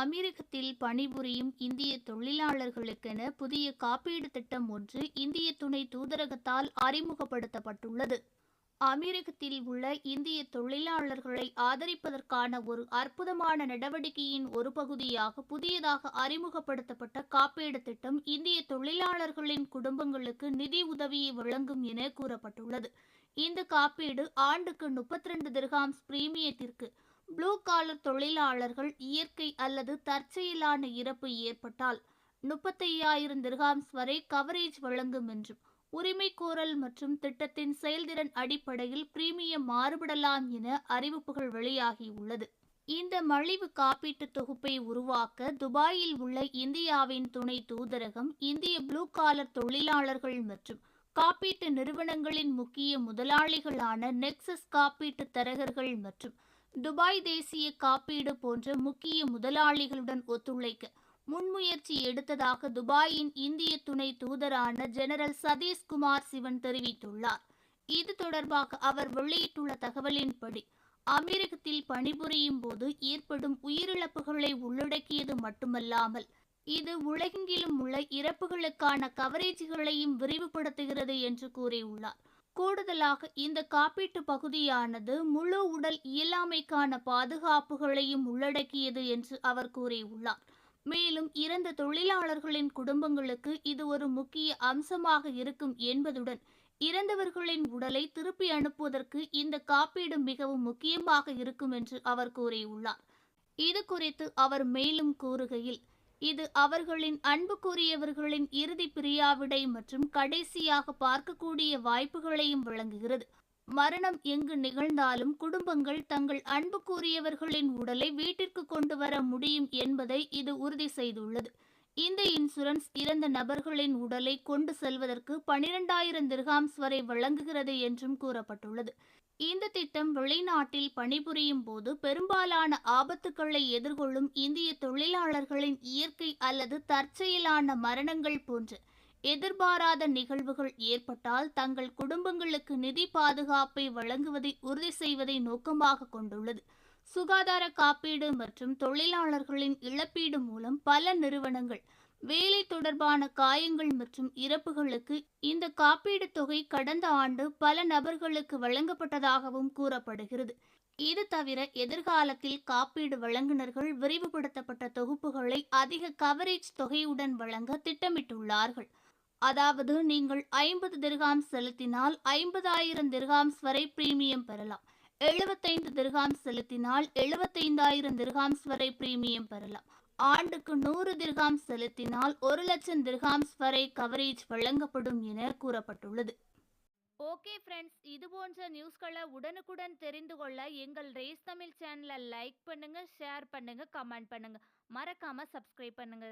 அமீரகத்தில் பணிபுரியும் இந்திய தொழிலாளர்களுக்கென புதிய காப்பீடு திட்டம் ஒன்று இந்திய துணை தூதரகத்தால் அறிமுகப்படுத்தப்பட்டுள்ளது. அமீரகத்தில் உள்ள இந்திய தொழிலாளர்களை ஆதரிப்பதற்கான ஒரு அற்புதமான நடவடிக்கையின் ஒரு பகுதியாக புதியதாக அறிமுகப்படுத்தப்பட்ட காப்பீடு திட்டம் இந்திய தொழிலாளர்களின் குடும்பங்களுக்கு நிதி உதவியை வழங்கும் என கூறப்பட்டுள்ளது. இந்த காப்பீடு ஆண்டுக்கு முப்பத்தி ரெண்டு திர்காம்ஸ் பிரீமியத்திற்கு ப்ளூ காலர் தொழிலாளர்கள் இயற்கை அல்லது தற்செயலான இறப்பு ஏற்பட்டால் முப்பத்தையாயிரம் திர்காம்ஸ் வரை கவரேஜ் வழங்கும் என்றும் உரிமைகோரல் மற்றும் திட்டத்தின் செயல்திறன் அடிப்படையில் பிரீமியம் மாறுபடலாம் என அறிவிப்புகள் வெளியாகியுள்ளது இந்த மலிவு காப்பீட்டு தொகுப்பை உருவாக்க துபாயில் உள்ள இந்தியாவின் துணை தூதரகம் இந்திய ப்ளூ காலர் தொழிலாளர்கள் மற்றும் காப்பீட்டு நிறுவனங்களின் முக்கிய முதலாளிகளான நெக்சஸ் காப்பீட்டு தரகர்கள் மற்றும் துபாய் தேசிய காப்பீடு போன்ற முக்கிய முதலாளிகளுடன் ஒத்துழைக்க முன்முயற்சி எடுத்ததாக துபாயின் இந்திய துணை தூதரான ஜெனரல் சதீஷ்குமார் சிவன் தெரிவித்துள்ளார். இது தொடர்பாக அவர் வெளியிட்டுள்ள தகவலின்படி அமெரிக்கத்தில் பணிபுரியும் போது ஏற்படும் உயிரிழப்புகளை உள்ளடக்கியது மட்டுமல்லாமல் இது உலகெங்கிலும் உள்ள இறப்புகளுக்கான கவரேஜ்களையும் விரிவுபடுத்துகிறது என்று கூறியுள்ளார். கூடுதலாக இந்த காப்பீட்டு பகுதியானது முழு உடல் இயலாமைக்கான பாதுகாப்புகளையும் உள்ளடக்கியது என்று அவர் கூறியுள்ளார். மேலும் இறந்த தொழிலாளர்களின் குடும்பங்களுக்கு இது ஒரு முக்கிய அம்சமாக இருக்கும் என்பதுடன் இறந்தவர்களின் உடலை திருப்பி அனுப்புவதற்கு இந்த காப்பீடு மிகவும் முக்கியமாக இருக்கும் என்று அவர் கூறியுள்ளார். இது குறித்து அவர் மேலும் கூறுகையில் இது அவர்களின் அன்புக்குரியவர்களின் இறுதி பிரியாவிடை மற்றும் கடைசியாக பார்க்கக்கூடிய வாய்ப்புகளையும் வழங்குகிறது. மரணம் எங்கு நிகழ்ந்தாலும் குடும்பங்கள் தங்கள் அன்புக்குரியவர்களின் உடலை வீட்டிற்கு கொண்டு வர முடியும் என்பதை இது உறுதி செய்துள்ளது. இந்த இன்சூரன்ஸ் இறந்த நபர்களின் உடலை கொண்டு செல்வதற்கு பனிரெண்டாயிரம் திர்காம்ஸ் வரை வழங்குகிறது என்றும் கூறப்பட்டுள்ளது. இந்த திட்டம் வெளிநாட்டில் பணிபுரியும் போது பெரும்பாலான ஆபத்துக்களை எதிர்கொள்ளும் இந்திய தொழிலாளர்களின் இயற்கை அல்லது தற்செயலான மரணங்கள் போன்ற எதிர்பாராத நிகழ்வுகள் ஏற்பட்டால் தங்கள் குடும்பங்களுக்கு நிதி பாதுகாப்பை வழங்குவதை உறுதி செய்வதை நோக்கமாக கொண்டுள்ளது. சுகாதார காப்பீடு மற்றும் தொழிலாளர்களின் இழப்பீடு மூலம் பல நிறுவனங்கள் வேலை தொடர்பான காயங்கள் மற்றும் இறப்புகளுக்கு இந்த காப்பீடு தொகை கடந்த ஆண்டு பல நபர்களுக்கு வழங்கப்பட்டதாகவும் கூறப்படுகிறது. இது தவிர எதிர்காலத்தில் காப்பீடு வழங்குநர்கள் விரிவுபடுத்தப்பட்ட தொகுப்புகளை அதிக கவரேஜ் தொகையுடன் வழங்க திட்டமிட்டுள்ளார்கள். அதாவது நீங்கள் ஐம்பது திர்காம்ஸ் செலுத்தினால் ஐம்பதாயிரம் திர்காம்ஸ் வரை பிரீமியம் பெறலாம். எழுபத்தைந்து திர்காம்ஸ் செலுத்தினால் எழுபத்தைந்தாயிரம் திர்காம்ஸ் வரை பிரீமியம் பெறலாம். ஆண்டுக்கு நூறு திர்காம்ஸ் செலுத்தினால் ஒரு லட்சம் திர்காம்ஸ் வரை கவரேஜ் வழங்கப்படும் என கூறப்பட்டுள்ளது. ஓகே ஃப்ரெண்ட்ஸ் இது போன்ற நியூஸ்களை உடனுக்குடன் தெரிந்து கொள்ள எங்கள் ரேஸ் தமிழ் சேனலை லைக் பண்ணுங்க ஷேர் பண்ணுங்க கமெண்ட் பண்ணுங்க. மறக்காம சப்ஸ்கிரைப் பண்ணுங்க.